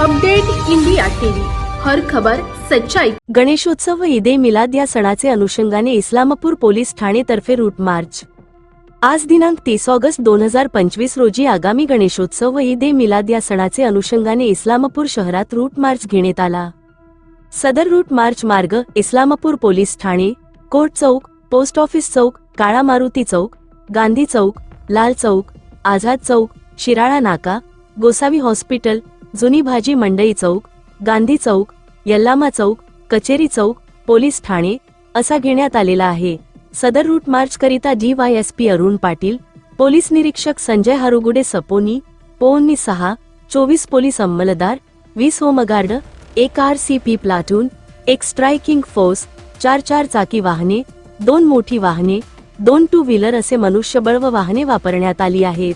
Update India TV. हर खबर सच्चाई. गणेशोत्सव व ईद ए मिलाद या सणाचे अनुषंगाने इस्लामपूर पोलीस ठाणेतर्फे रूट मार्च. आज दिनांक तीस ऑगस्ट दोन हजार पंचवीस रोजी आगामी गणेशोत्सव व ईद ए मिलाद या सणाचे अनुषंगाने इस्लामपूर शहरात रूट मार्च घेण्यात आला. सदर रूट मार्च मार्ग इस्लामपूर पोलीस ठाणे कोर्ट चौक पोस्ट ऑफिस चौक काळा मारुती चौक गांधी चौक लाल चौक आझाद चौक शिराळा नाका गोसावी हॉस्पिटल जुनी भाजी मंडई चौक गांधी चौक यल्लामा चौक कचेरी चौक पोलीस ठाणे असा घेण्यात आलेला आहे. सदर रूट मार्च करिता D Y S P Arun Patil police निरीक्षक संजय हरुगुडे सपोनी पोन्नी सहा चोवीस पोलीस अंमलदार वीस होमगार्ड एक आर सी पी प्लाटून एक स्ट्रायकिंग फोर्स चार चार चाकी वाहने दोन मोठी वाहने दोन टू व्हीलर असे मनुष्यबळ व वाहने वापरण्यात आली आहेत.